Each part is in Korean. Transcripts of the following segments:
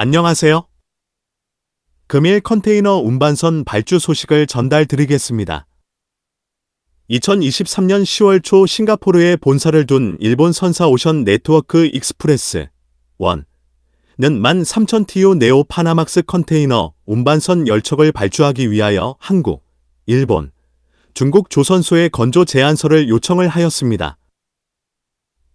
안녕하세요. 금일 컨테이너 운반선 발주 소식을 전달 드리겠습니다. 2023년 10월 초 싱가포르에 본사를 둔 일본 선사 오션 네트워크 익스프레스 1는 13,000TU 네오 파나막스 컨테이너 운반선 열척을 발주하기 위하여 한국, 일본, 중국 조선소에 건조 제안서를 요청을 하였습니다.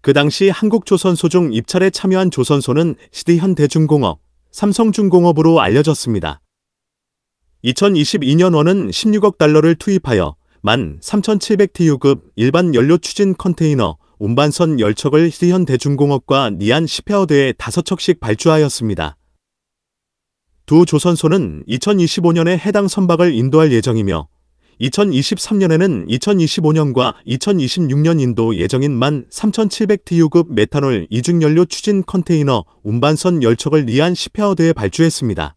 그 당시 한국 조선소 중 입찰에 참여한 조선소는 시드현대중공업, 삼성중공업으로 알려졌습니다. 2022년원은 16억 달러를 투입하여 13,700TU급 일반 연료 추진 컨테이너 운반선 열척을 시드현대중공업과 니안 시페어드에 5척씩 발주하였습니다. 두 조선소는 2025년에 해당 선박을 인도할 예정이며 2023년에는 2025년과 2026년 인도 예정인 13,700TU급 메탄올 이중연료 추진 컨테이너 운반선 열척을 니안 시페어드에 발주했습니다.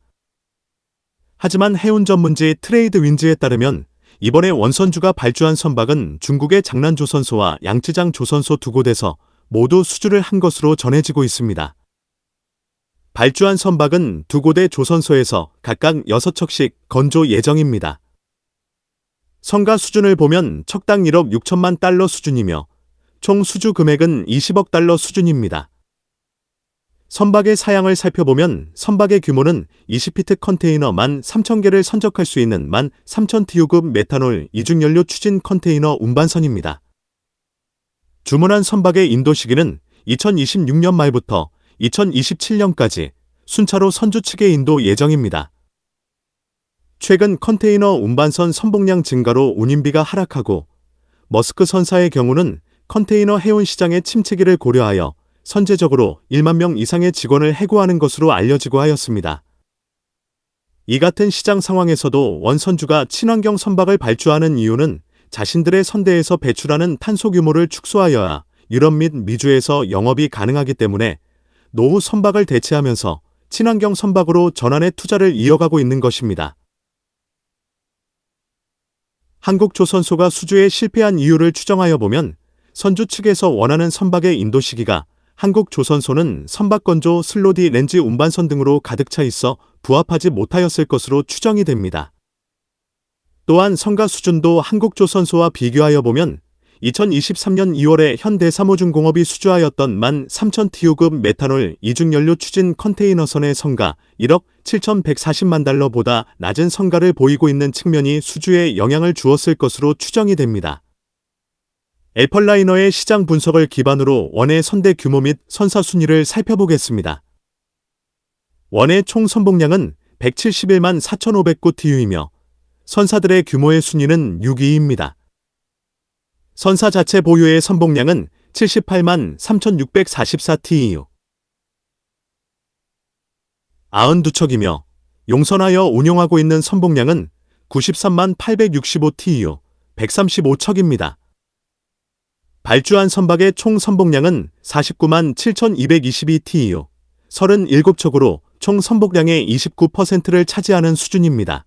하지만 해운 전문지 트레이드 윈즈에 따르면 이번에 원선주가 발주한 선박은 중국의 장난조선소와 양쯔장 조선소 두 곳에서 모두 수주를 한 것으로 전해지고 있습니다. 발주한 선박은 두 곳의 조선소에서 각각 6척씩 건조 예정입니다. 성가 수준을 보면 척당 1억 6천만 달러 수준이며 총 수주 금액은 20억 달러 수준입니다. 선박의 사양을 살펴보면 선박의 규모는 20피트 컨테이너 13,000개를 선적할 수 있는 13,000TU급 메탄올 이중연료 추진 컨테이너 운반선입니다. 주문한 선박의 인도 시기는 2026년 말부터 2027년까지 순차로 선주 측의 인도 예정입니다. 최근 컨테이너 운반선 선봉량 증가로 운임비가 하락하고 머스크 선사의 경우는 컨테이너 해운 시장의 침체기를 고려하여 선제적으로 1만 명 이상의 직원을 해고하는 것으로 알려지고 하였습니다. 이 같은 시장 상황에서도 원선주가 친환경 선박을 발주하는 이유는 자신들의 선대에서 배출하는 탄소 규모를 축소하여야 유럽 및 미주에서 영업이 가능하기 때문에 노후 선박을 대체하면서 친환경 선박으로 전환의 투자를 이어가고 있는 것입니다. 한국조선소가 수주에 실패한 이유를 추정하여 보면 선주 측에서 원하는 선박의 인도 시기가 한국조선소는 선박 건조 슬로디 렌즈 운반선 등으로 가득 차 있어 부합하지 못하였을 것으로 추정이 됩니다. 또한 성가 수준도 한국조선소와 비교하여 보면 2023년 2월에 현대사모중공업이 수주하였던 13,000TU급 메탄올 이중연료 추진 컨테이너선의 성가 1억 7,140만 달러보다 낮은 성가를 보이고 있는 측면이 수주에 영향을 주었을 것으로 추정이 됩니다. 애펄라이너의 시장 분석을 기반으로 원의 선대 규모 및 선사 순위를 살펴보겠습니다. 원의 총 선봉량은 171만 4,509TU이며 선사들의 규모의 순위는 6위입니다. 선사 자체 보유의 선봉량은 78만 3,644TEU. 92척이며 용선하여 운용하고 있는 선봉량은 93만 865TEU, 135척입니다. 발주한 선박의 총 선봉량은 49만 7,222TEU, 37척으로 총 선복량의 29%를 차지하는 수준입니다.